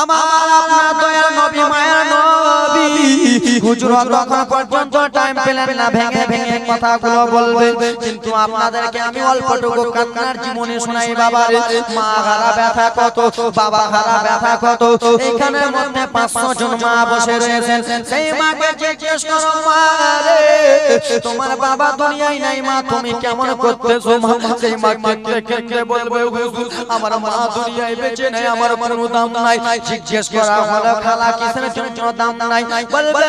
আমার আপনার দয়ার নবী মায়ের নবী। হুজুর তখন পর্যন্ত টাইম পেলেন না ভেঙে ভেঙে কথাগুলো বলবে। কিন্তু আপনাদেরকে আমি অল্পটুকু কান্নার জীবনী শোনাই বাবারে। মা হারা ব্যথা কত? বাবা হারা ব্যথা কত? এখানের মধ্যে পাঁচশো জন মা বসে রয়েছেন। সেই মাকে জিজ্ঞেস করো মা রে তোমার বাবা দুনিয়ায় নাই মা তুমি কেমন করতেছো? মা সেই মা কেঁদে কেঁদে বলবে হুজুর? আমার মা দুনিয়ায় বেঁচে নাই আমার কোনো দাম নাই। জিজ্ঞেস করা হলো খালা কিসের জন্য দাম নাই? বলবে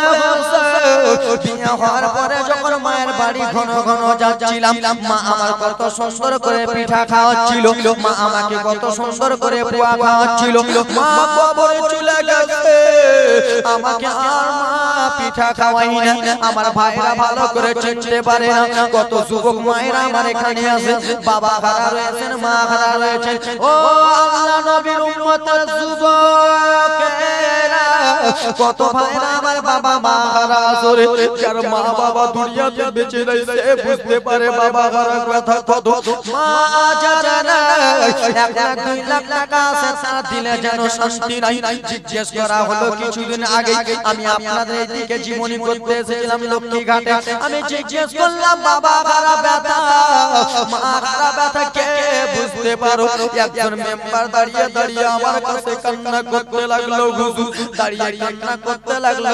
বিয়ে হওয়ার পরে যখন মায়ের বাড়ি ঘন ঘন যাচ্ছিলাম মা আমার কত সুন্দর করে পিঠা খাওয়াচ্ছিল মা আমাকে কত সুন্দর করে পুয়া খাওয়াচ্ছিল মা কবরে চলে গেছে। আমাকে আর মা পিঠা খাওয়াই না আমার ভাইরা ভালো করে চিনতে পারে না। কত যুবক মায়েরা আমার এখানে আছে বাবা হারা রয়েছেন মা হারা রয়েছেন। ও আল্লাহ নবীর উম্মতের যুবকেরা কত ভাইরা আমার বাবা মা হারা আছে যার মা বাবা দুনিয়াতে বেঁচে নাই সে বুঝতে পারে বাবা হারা কথা কত মা জানা এক লাখ দুই লাখ টাকা আছে তারা দিলে যেন শান্তি নাই জিজ্ঞেস করা হলো কিছুদিন আগে আমি আপনাদের এদিকে জীবনী করতে এসেছিলাম লক্ষ্মী ঘাটে আমি জিজ্ঞেস করলাম বাবা খারা ব্যথা মা খারা ব্যথা কে বুঝতে পারো একজন মেম্বার দাঁড়িয়ে দাঁড়িয়ে আমার কাছে কান্না করতে লাগল, হুজুর। দাঁড়িয়ে কান্না করতে লাগল।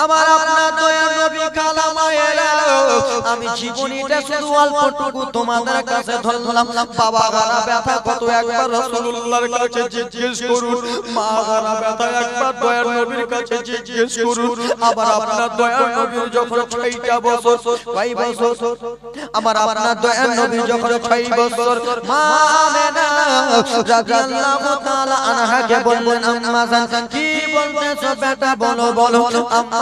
আমার আপনার দয়া নবী কালামায়েরা আমি জীবনীটা শুধু অল্পটুকু তোমাদের কাছে ধরলাম। বাবা হারা ব্যথা কত একবার রাসূলুল্লাহর কাছে জিজ্ঞেস করুন। মা হারা ব্যথা একবার দয়ার নবীর কাছে জিজ্ঞেস করুন। আবার আপনার দয়ার নবীর যখন ছয়টা বছর, কয় বছর? আমার আপনার দয়ার নবী যখন ছয় বছর, মা আমেনা রাদিয়াল্লাহু তাআলা আনহাকে বললেন, আম্মা জান, কি বলতেছো বেটা, বলো বলো। আম্মা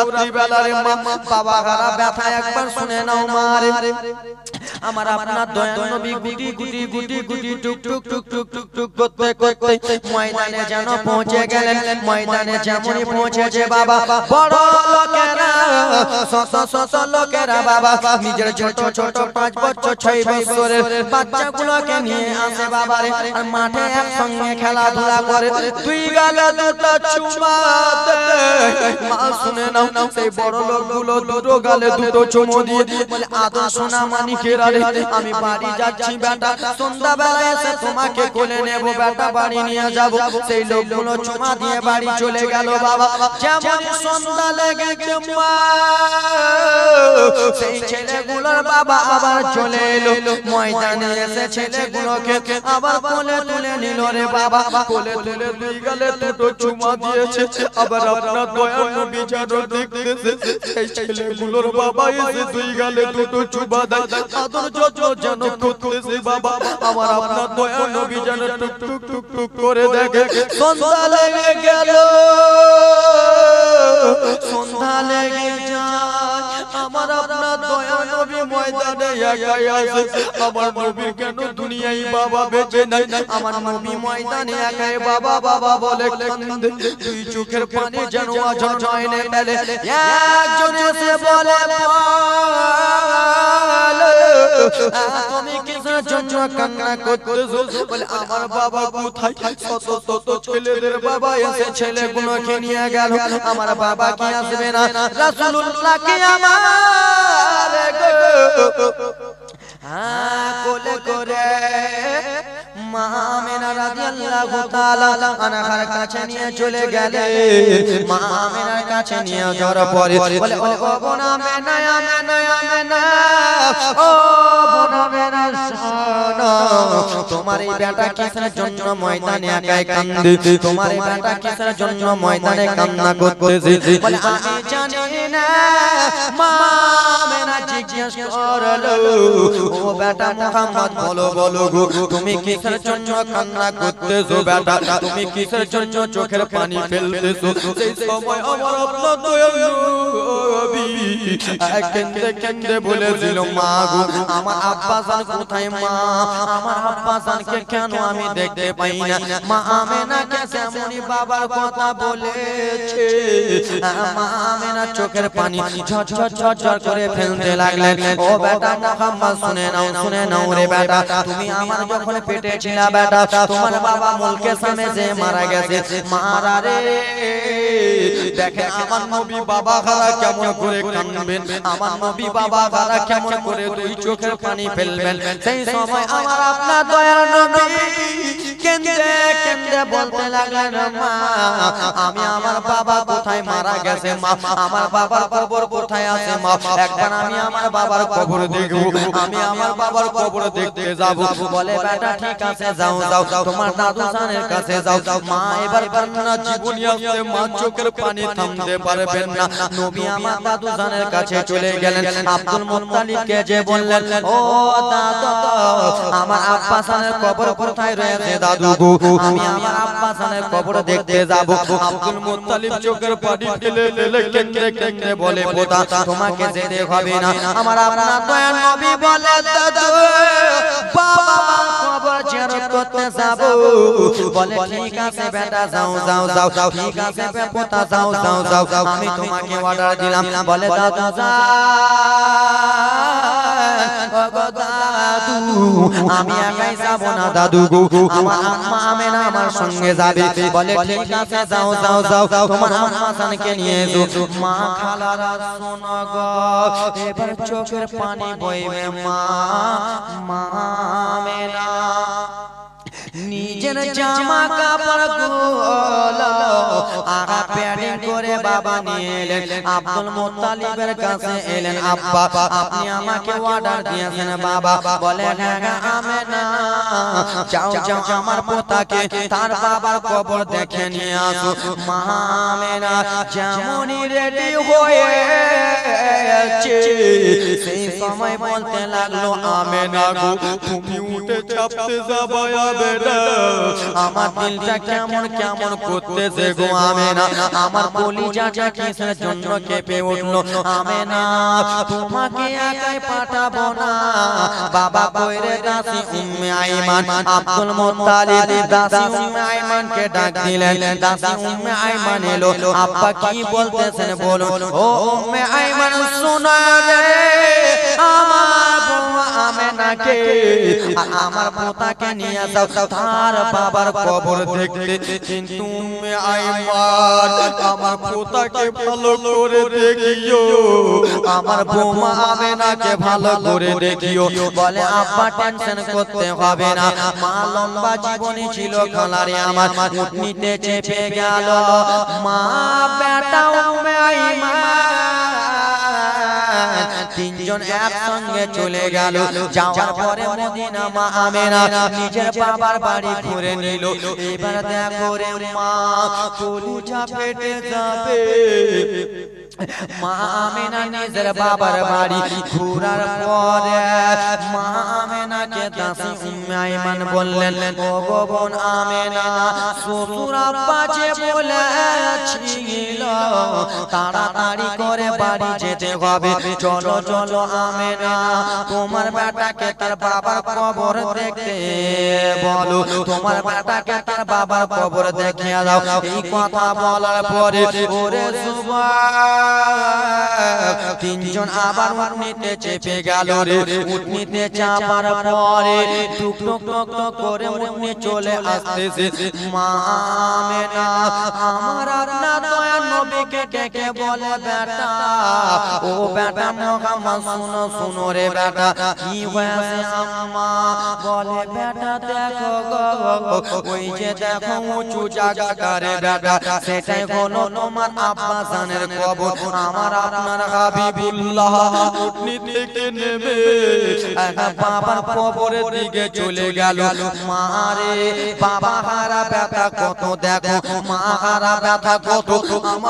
রাত্রি বেলারে মা, বাবা হারা ব্যথা একবার শুনে নাও মা রে। আমার আপনার দয়ার নবী গুটি গুটি গুটি গুটি টুক টুক টুক টুক টুক টুক করতে করতে ময়দানে যেন পৌঁছে গেলেন, ময়দানে যেমনই পৌঁছেছে বাবা। বড় শত শত লোকেরা বাবা নিজের ছোট ছোট পাঁচ বছর ছয় বছরের বাচ্চাগুলোকে নিয়ে আসে বাবা আর মাঠে একসঙ্গে খেলাধুলা করে দুই গালে দুটো চুমাতে মা শুনে নাও সেই বড় লোকগুলো দুটো গালে দুটো চুমো দিয়ে বলে আদর সোনা মানিকেরা রে আমি বাড়ি যাচ্ছি বেটা। সন্ধ্যা বেলা এসে তোমাকে কোলে নেব বেটা বাড়ি নিয়ে যাব। সেই লোকগুলো চুমা দিয়ে বাড়ি চলে গেল বাবা। যেমন সন্ধ্যা লেগেছে মা। সেই ছেলেগুলোর বাবা আবার চলে এলো। ময়দানে এসে ছেলেগুলোকে আবার কোলে তুলে নিল রে বাবা। কোলে তুলে দুই গালে দুটো চুমা দিয়েছে। আবার আপনার দয়ার নবী দেখতেছে, সেই ছেলেগুলোর বাবা এসে দুই গালে দুটো চুমা দেয়। আদর যত্ন যেন করতেছে বাবা। আমার আপনার দয়ার নবী টুক টুক টুক টুক করে দেখে। সন্ধ্যা লেগে গেল। সন্ধ্যা লেগে যায়। আমার আপনার দয়া নবী ময়দানে একাই আছে আমার নবীর কেন দুনিয়ায় বাবা বেঁচে নাই? আমার নবী ময়দানে একাই বাবা বাবা বলে কান্দে। দুই চোখের পানি যেন আজন নয়নে মেলে একজন এসে বলে তুমি কিসের জন্য কান্না করতেছো? বলে, আমার বাবা কোথায়? শত শত ছেলেদের বাবা এসে ছেলেগুলোকে নিয়ে গেল। আমার বাবা কি আসবে না? রাসূলুল্লাহ আমার হ্যাঁ কোলে করে। মা আমেনা কাছে নিয়ে চলে গেলে। মা আমেনার কাছে নিয়ে যাওয়ার পরে বলে, ও বোন আমেনা আমেনা আমেনা তোমার এই বেটা কিসের জন্য ময়দানে একাই কান্দে তোমার এই বেটা কিসের জন্য ময়দানে কান্না করতেছে বলে আমি জানি না মা আমেনা জিজ্ঞেস করল ও বেটা মোহাম্মদ বলো বলো গো তুমি কিসের জন্য কান্না করতেছো বেটা তুমি কিসের জন্য চোখের পানি ফেলতেছো সেই সময় আমার আপনার দয়াল নবী কেন্দে কেন্দে বলেছিল মা গো আমার আব্বা কোথায় মা আমার আব্বা জানকে কেন আমি দেখতে পাই না? মা আমেনা কেসে এমনই বাবার কথা বলেছে। মা আমেনা চোখের পানি ঝর ঝর ঝর ঝর করে ফেলতে লাগলেন। ও বেটা মোহাম্মদ, শুনে নাও শুনে নাও রে বেটা। তুমি আমার যখন পেটে ছিলা বেটা, তোমার বাবা মুলকে সামনে যে মারা গেছে, মারা রে। দেখে আমার নবী বাবা খারা কেমন করে কাঁদবেন? আমার নবী বাবা খারা কেমন করে দুই চোখের পানি ফেলবেন? সেই সময় আমার আপনার দয়াল নবী কেন্দে কেন্দে বলতে লাগলেন মা আমি আমার বাবা কোথায় মারা গেছে মা? আমার বাবার কবর কোথায় আছে মা? একবার আমি আমার বাবার কবর দেখব। আমি আমার বাবার কবর দেখতে যাব। বলে বেটা ঠিক আছে যাও যাও। তোমার দাদু কাছে যাও মা এবার কান্না জীবনী আসতে মা চোখের পানি থামতে পারবেন না। নবী আমার দাদু জানের কাছে চলে গেলেন। আব্দুল মুত্তালিবকে যে বললেন ও দাদা আমার আব্বা জানের কবর কোথায় রয়েছে দাদু? গো আমি আমার আব্বা জানের কবর দেখতে যাব। আব্দুল মুত্তালিব চোখের পানি ফেলে ফেলে কেঁদে কেঁদে বলে পোতা তোমাকে যেতে হবে না। আমার আপনার দয়াল নবী বলে দাদু বাবা কবর জিয়ারত করতে যাব। বলে ঠিক আছে বেটা যাও যাও যাও যাও ঠিক আছে বে পোতা যাও যাও যাও যাও আমি তোমাকে অর্ডার দিলাম। বলে দাদু। আমি একাই যাব না দাদু। গো আমার আম্মা আমেনা আমার সঙ্গে যাবে। বলে ঠিক আছে যাও যাও যাও তোমার আম্মা নিয়ে এসো। মা খালারা শোনো গো। এবার চোখের পানি বইবে মা মা আমেনা। নিজের জামা কাপড়গুলো আগা প্যাডিং করে বাবা নিয়ে এলেন। আব্দুল মুত্তালিবের কাছে এলেন আব্বা আপনি আমাকে অর্ডার দিয়েছেন বাবা। বলে হ্যাঁ হ্যাঁ, আমেনা যাও যাও আমার পোতাকে তার বাবার কবর দেখে নিয়ে আসো। মা আমেনা যেমনই রেডি হয়েছে সেই সময় বলতে লাগল আমেনা গো তুমি উঠে চাপতে যাবে আমার দিলটা কেমন কেমন করতেছে গো আমেনা। আমার কলিজাটা কিসের জন্য কেঁপে উঠল? আমেনা তোমাকে একাই পাঠাবো না। বাবা কইরে দাসি উম্মে আইমান। আব্দুল মুত্তালিব দাসি উম্মে আইমানকে ডাক দিলেন। দাসি উম্মে আইমান এলো। আব্বা কি বলতেছেন বলুন। ও উম্মে আইমান শোনা রে আমার আমার পোতাকে নিয়ে যাও। তার বাবার কবর দেখতে। কিন্তু আমার পোতাকে ভালো করে দেখিও। আমার বৌমা আমেনাকে ভালো করে দেখিও। বলে, আব্বা টেনশন করতে হবে না। মা লম্বা জীবনী ছিল খালারে আমার। উঠনিতে চেপে গেল। মা, বেটা তিনজন একসঙ্গে চলে গেল। যাওয়ার পরে মদিনা মা আমেনা নিজের বাবার বাড়ি ঘুরে নিল। এবার দেখো রে মা, কলিজা ফেটে যাবে। নিজের বাবার বাড়ি ঘুরার পরে দাসী বললেন, ও আমেনা, শ্বশুর তাড়াতাড়ি করে বাড়ি যেতে হবে। চলো চলো আমেনা, তোমার বেটাকে তার বাবার কবর দেখতে বলো। তোমার বেটাকে তার বাবার কবর দেখিয়ে দাও। এই কথা বলার পরে ওরে সুবা তিনজন আবার উঠনিতে চেপে গেল রে। উঠনিতে চাপার পরে টুক টুক টুক করে উঠনি চলে আসতেছে। মা না। আমার আপনার নবীকে ডেকে বলে বেটা? ও বেটা মোহাম্মদ, শুনো শুনো রে বেটা। কি হয়েছে আম্মা? বলে, বেটা, দেখো গো, ওই যে দেখো উঁচু জায়গাটা রে বেটা। সেটাই হলো তোমার আব্বা জানের কবর। আমার আপনার হাবিবুল্লাহ উঠনি থেকে একা বাবার কবরের দিকে চলে গেল। মারে বাবা হারা ব্যথা কত দেখো, মা হারা ব্যথা কত। আমার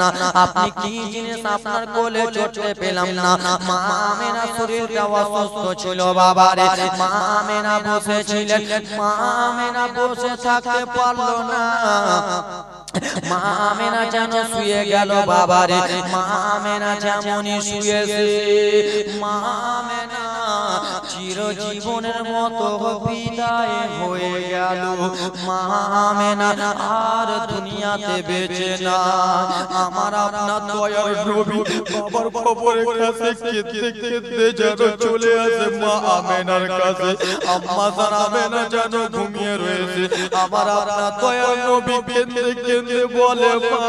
আপনি কি জিনিস আপনার কোলে চটে পেলাম না? মা আমেনা শরীরটা অসুস্থ ছিল বাবা রে মা আমেনা বসেছিলেন। মা আমেনা বসে থাকতে পারল না। মা আমেনা যেন শুয়ে গেল মা আমেনা যেমনই শুয়েছে। মা আমেনা মতো বিদায় হয়ে গেল। মা আর দুনিয়াতে বেঁচে না। আমার আপনার দয়ার বাবার কাছে কেঁদতে কেঁদতে যেন চলে আসে মা আমেনার কাছে। আম্মা আমেনা যেন ঘুমিয়ে রয়েছে। আমার আপনার দয়ার নবী কেঁদতে কেঁদতে বলে, মা,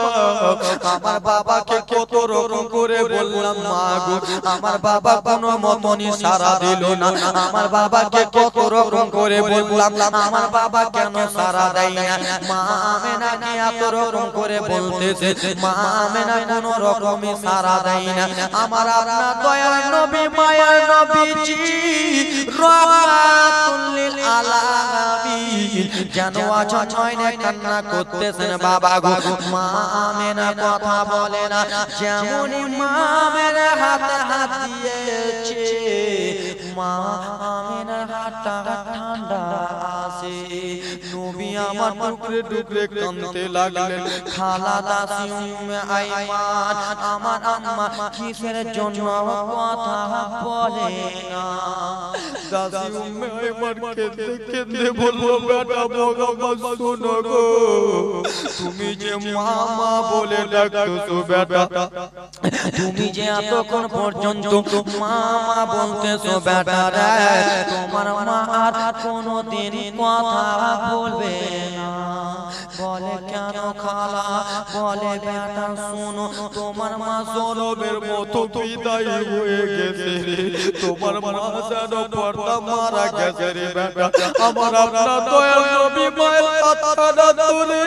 আমার বাবাকে কত রকম করে বললাম, মা গো। আমার বাবা কোনো মতনই সারা দিল না। আমার বাবাকে কত রকম করে বললাম, আমার বাবা কেন সারা দেয় না? মা আমেনা কি এত রকম করে বলতেছে, মা আমেনা কোন রকমই সারা দেয় না। আমার আপনার দয়ার নবী, মায়ার নবীজি রহমাতুল লিল আলামিন, যেন আজ নয়নে কান্না করতেছেন বাবা গো। মা আমেনা কথা বলে না, যেমনই মা আমেনা হাতে হাত দিয়েছে মা আমার টুকরে টুকরে কাঁদতে লাগলেন। খালা দাসি উম্মে আইমান আমার আম্মা কিসের জন্য কথা বলে না? দাসি উম্মে আইমান কেঁদে কেঁদে বলল, বেটা মোহাম্মদ শোনো গো। তুমি যে মামা বলে ডাকছো, বেটা। তুমি যে এতক্ষণ পর্যন্ত মামা বলতেছো, বেটা রে। তোমার মা আর কোনোদিন কথা বলবে বলে বেটা শোনো তোমার মা সরবের মতো বিদায় হয়ে গেছে রে তোমার মা যেন পর্দা মারা গেছে রে আমার আপনার দয়াল নবী মায়ের কথাটা তুলে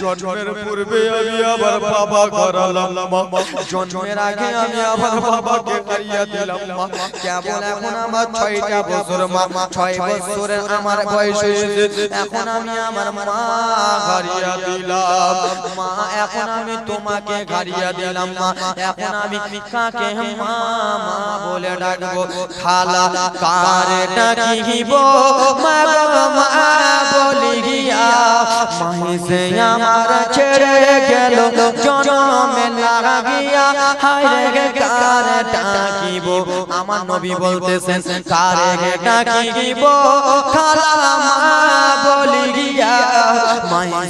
জন্মের পূর্বে আমি আবার বাবা করালাম জন্মের আগে আমি আবার বাবাকে হারিয়ে দিলাম, মা। কেবল এখন আমার ছয়টা বছর, মা। ছয় বছরের আমার বয়স এখন আমি আমার মা। হারিয়ে দিলাম। মা, এখন আমি তোমাকে হারিয়ে দিলাম, মা। এখন আমি কাকে মা বলে ডাকবো? খালা কারে ডাকিব মা বলি গিয়া। মাহিসে আমার ছেড়ে গেল, জনমে লাগিয়া হায় রে কারে ডাকিব আমার নবী বলতেছেন কারে ডাকিব খালা, মা বলি গিয়া। মাহিসে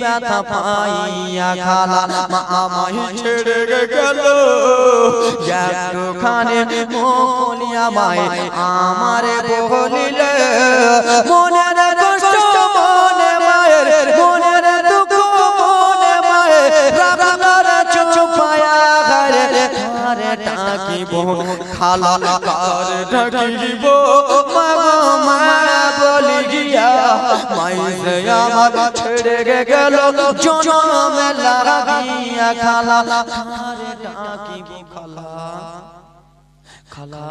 ব্যথা পাইয়া খালা, মা আমায় ছেড়ে গেল। একটুখানি খুলি আমায় আমারে বলিল মনের কষ্ট, মনে মায়ের মনের দুঃখ, মনে মায়ের রাবার চুপায়া ঘরে ঘরে ডাকিব খালা কার ডাকিব মাগো মা বলি গিয়া। মাইসে আমার ছেড়ে গেল জনমে লাগিয়া খালা। কারে খালা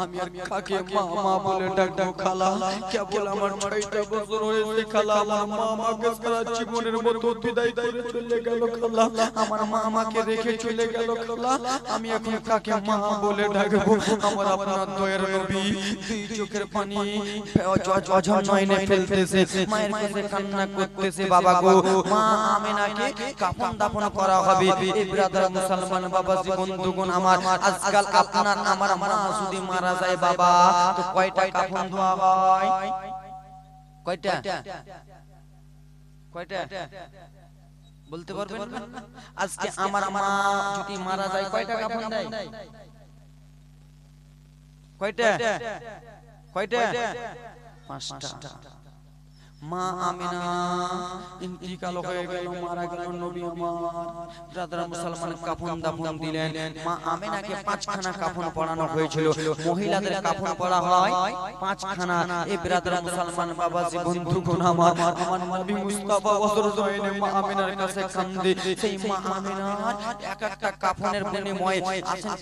আমি আর কাকে মা মা বলে ডাকবো খালা? কেবল আমার ছয়টা বছর হয়েছে খালা আমার মা আমাকে সারা জীবনের মতো বিদায় করে চলে গেল খালা। আমার মা আমাকে রেখে চলে গেল খালা। আমি এখন কাকে মা বলে ডাকবো? আমার আপনার দয়ার নবী। দুই চোখের পানি অঝর নয়নে ফেলতেছে। মায়ের কাছে কান্না করতেছে বাবা গো মা আমিনাকে কাফন দাফন করা হবে। এই ব্রাদার মুসলমান বাবা বন্ধুগণ আমার আজকাল আপনার আমার মা যদি মারা যায় বাবা তো কয়টা কাফন ধোয়া হয়? কয়টা? কয়টা? বলতে পারবেন আজকে আমার মা যদি মারা যায় কয়টা কাফন দেয়? কয়টা? কয়টা? পাঁচটা। মা আমিনা, ইন্তিকাল হয়ে গেল, মারা গেল নবী আমার। ব্রাদার মুসলমান কাফন দাফন দিলেন, মা আমিনাকে পাঁচখানা কাফন পরানো হয়েছিল। মহিলাদের কাফন পরা হয় পাঁচখানা। এই ব্রাদার মুসলমান বাবাজি বন্ধু কোন আমার আমার নবী মুস্তাফা ওসর জমিনে মা আমিনার কাছে কান্দে। সেই মা আমিনার এক একটা কাফনের বিনিময়ে আসেন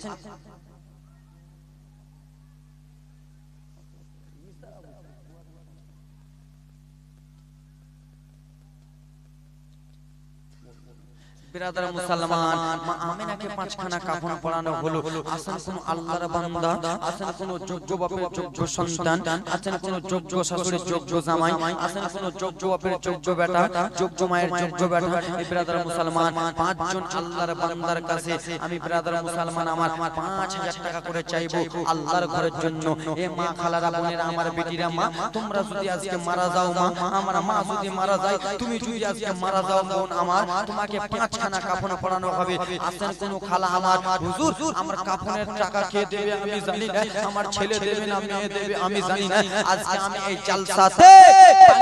বিরাদার মুসলমান মা আমিনাকে পাঁচখানা কাফন পরানো হলো। আছেন কোন আল্লাহর বান্দা আছেন কোন যোগ্য বাপের যোগ্য সন্তান আছেন কোন যোগ্য শাশুড়ির যোগ্য জামাই আছেন কোন যোগ্য বাপের যোগ্য বেটা যোগ্য মায়ের যোগ্য বেটা। এই বিরাদার মুসলমান পাঁচজন আল্লাহর বান্দার কাছে আমি বিরাদার মুসলমান আমার পাঁচ হাজার টাকা করে চাইব আল্লাহর ঘরের জন্য। এ মা খালারা বোনেরা আমার বেটিরা মা তোমরা যদি আজকে মারা যাও মা আমার মা যদি মারা যায় তুমি যদি আজকে মারা যাও বোন আমার তোমাকে পাঁচ খানা কাফন পরানো হবে। আসেন কোন খালা আমার। হুজুর আমার কাফনের টাকা কে দেবে? আমি জানি না। আমার ছেলে দেবে না মেয়ে দেবে আমি জানি না। আজকে আমি এই জালসাতে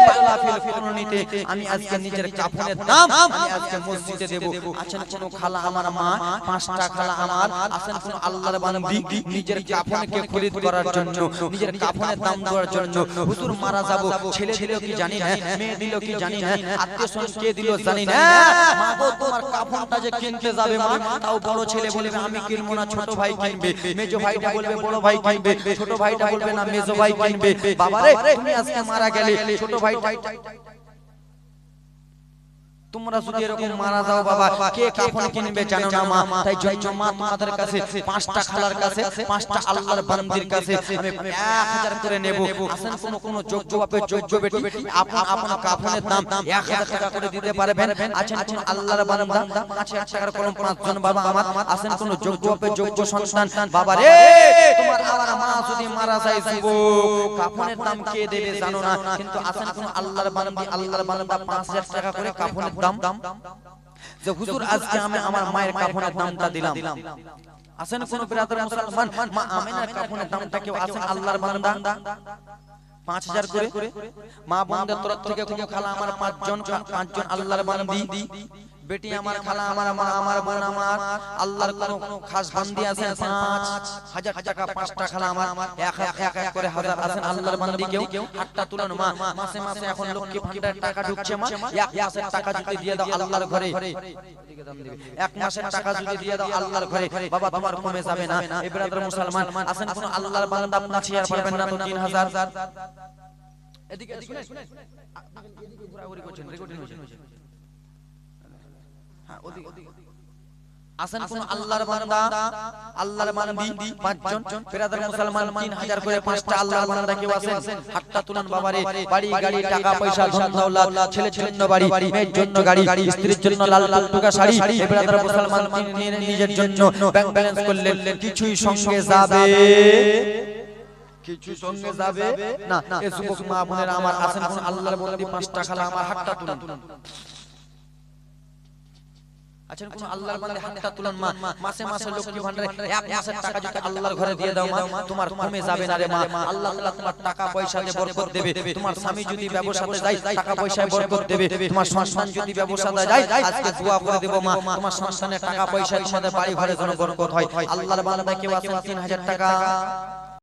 বাংলা ফিল ফিরনিতে আমি আজকে নিজের কাফনের দাম আমি আজকে মসজিদে দেব। আছেন কোন খালা আমার মা পাঁচটা খালা আমার। আছেন কোন আল্লাহর বান্দি নিজের কাফনকে খরিদ করার জন্য নিজের কাফনের দাম দেওয়ার জন্য। হুজুর মারা যাব ছেলে দিল কি জানি না মেয়ে দিল কি জানি না। আত্মীয় স্বজন কে দিল জানি না। মা গো তোমার কাফনটা যে কিনতে যাবে মা, তাও বড় ছেলে বলবে, আমি কিনবো না, ছোট ভাই কিনবে। মেজো ভাইটা বলবে, বড় ভাই কিনবে। ছোট ভাইটা বলবে, না, মেজো ভাই কিনবে। বাবারে, তুমি আজকে মারা গেলে ছোট ভাইটা তোমরা যদি এরকম মারা যাও বাবা কে কাফন কিনবে জানো না মা তাই জন্য মা তোমাদের কাছে পাঁচটা খালার কাছে পাঁচটা আল্লাহর বান্দির কাছে আমি 1000 করে নেব আসেন কোন কোন যোগ্য বাপের যোগ্য বেটি আপন আপন কাফনের দাম 1000 টাকা করে দিতে পারবেন আছেন কোন আল্লাহর বান্দা 5000 টাকার কলম পাঁচজন বাবা আমার আসেন কোন যোগ্য সন্তান বাবা রে তোমার আমার মা যদি মারা যায় যুব কাফনের দাম কে দেবে জানো না কিন্তু আসেন কোন আল্লাহর বান্দি আল্লাহর বান্দা 5000 টাকা করে কাফনের দাম? যে হুজুর আজকে আমি আমার মায়ের কাফনের দামটা দিলাম। আসেন কোন বিরাদর মুসলমান? মা আমিনার কাফনের দামটা কেউ আসেন আল্লাহর বান্দা পাঁচ হাজার করে? মা বন্ধের তরফ থেকে কোনো খালা আমার পাঁচজন পাঁচজন আল্লাহর বান্দি। বেটি আমার খালা আমার মা আমার বোন আমার আল্লাহর কোন খাস বান্দি আছেন পাঁচ হাজার টাকা পাঁচটা খালা আমার এক এক এক এক করে হাজার আছেন আল্লাহর বান্দি কেউ হাতটা তুলুন মা মাসে মাসে এখন লক্ষ্মী ভান্ডার টাকা ঢুকছে মা এক মাসের টাকা যদি দিয়ে দাও আল্লাহর ঘরে। এক মাসের টাকা যদি দিয়ে দাও আল্লাহর ঘরে বাবা তোমার কমে যাবে না। এই ব্রাদার মুসলমান আছেন কোন আল্লাহর বান্দা আপনার শেয়ার পাবেন না তো 3000 এদিকে শুনে শুনে এদিকে ঘোরাঘুরি করছেন রেকর্ডিং হচ্ছে আসেন কোন আল্লাহর বান্দা আল্লাহর বান্দি পাঁচজন বিরাদার মুসলমান 3000 করে পাঁচটা আল্লাহর বান্দা কেউ আছেন? হাতটা তুলান বাবারে বাড়ি গাড়ি টাকা পয়সা ধন দৌলত ছেলের জন্য বাড়ি মেয়ের জন্য গাড়ি স্ত্রীর জন্য লাল লাল টুকা শাড়ি এই বিরাদার মুসলমান নিজের জন্য ব্যাংক ব্যালেন্স করলেন কিছুই সঙ্গে যাবে? কিছু সঙ্গে যাবে? না এ যুবক মা বোনেরা আমার আছেন কোন আল্লাহর বন্দি পাঁচটা খালা আমার হাতটা তুলুন আছেন কোন আল্লাহর বান্দে হাতটা তুলুন মা। মাসে মাসে লক্ষ্মী ভান্ডারে এক মাসের টাকা যদি আল্লাহর ঘরে দিয়ে দাও মা। তোমার কমে যাবে না। রে মা আল্লাহ তাআলা তোমার টাকা পয়সাতে বরকত দেবে। তোমার স্বামী যদি ব্যবসাতে যায় টাকা পয়সায় বরকত দেবে। তোমার সন্তান যদি ব্যবসাতে যায় আজকে দোয়া করে দেব মা। তোমার সন্তানের টাকা পয়সা তোমাদের বাড়ি ঘরে যেন বরকত হয়। আল্লাহর বান্দা কেউ আছেন 3000 টাকা